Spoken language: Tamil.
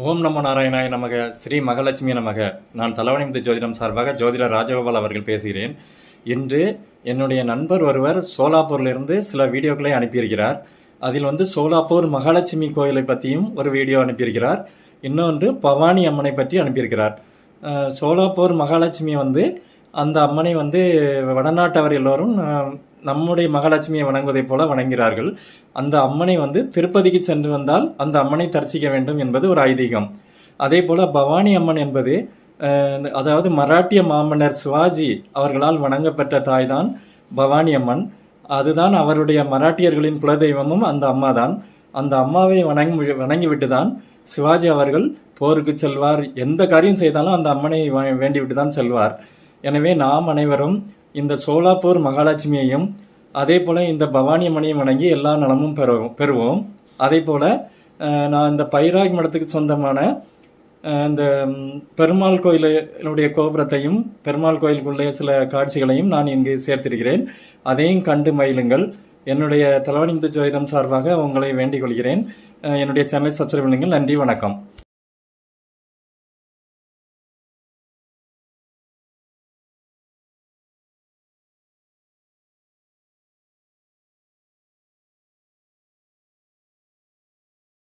ஓம் நம நாராயணாய நமக. ஸ்ரீ மகாலட்சுமி நமக. நான் தலைவணிமுத்து ஜோதிடம் சார்பாக ஜோதிடர் ராஜகோபால் அவர்கள் பேசுகிறேன். இன்று என்னுடைய நண்பர் ஒருவர் சோலாப்பூர்லேருந்து சில வீடியோக்களை அனுப்பியிருக்கிறார். அதில் வந்து சோலாப்பூர் மகாலட்சுமி கோயிலை பற்றியும் ஒரு வீடியோ அனுப்பியிருக்கிறார். இன்னொன்று பவானி அம்மனை பற்றி அனுப்பியிருக்கிறார். சோலாப்பூர் மகாலட்சுமி வந்து அந்த அம்மனை வந்து வடநாட்டவர் எல்லோரும் நம்முடைய மகாலட்சுமியை வணங்குவதைப் போல வணங்குகிறார்கள். அந்த அம்மனை வந்து திருப்பதிக்கு சென்று வந்தால் அந்த அம்மனை தரிசிக்க வேண்டும் என்பது ஒரு ஐதீகம். அதே போல் பவானி அம்மன் என்பது அதாவது மராட்டிய மாமன்னர் சிவாஜி அவர்களால் வணங்கப்பட்ட தாய்தான் பவானி அம்மன். அதுதான் அவருடைய மராட்டியர்களின் குலதெய்வமும் அந்த அம்மா தான் அந்த அம்மாவை வணங்கி வணங்கிவிட்டு தான் சிவாஜி அவர்கள் போருக்கு செல்வார். எந்த காரியம் செய்தாலும் அந்த அம்மனை வ- வேண்டிவிட்டு தான் செல்வார். எனவே நாம் அனைவரும் இந்த சோலாப்பூர் மகாலட்சுமியையும் அதே போல் இந்த பவானி அம்மனையும் வணங்கி எல்லா நலமும் பெறுவோம் பெறுவோம். அதே போல் நான் இந்த பைராக் மடத்துக்கு சொந்தமான இந்த பெருமாள் கோயிலுடைய கோபுரத்தையும் பெருமாள் கோயிலுக்குள்ளே சில காட்சிகளையும் நான் இங்கு சேர்த்திருக்கிறேன். அதையும் கண்டு மயிலுங்கள் என்னுடைய தலைவனிந்து ஜோதிடம் சார்பாக உங்களை வேண்டிக் கொள்கிறேன். என்னுடைய சேனலை சப்ஸ்கிரைப் பண்ணுங்கள். நன்றி வணக்கம்.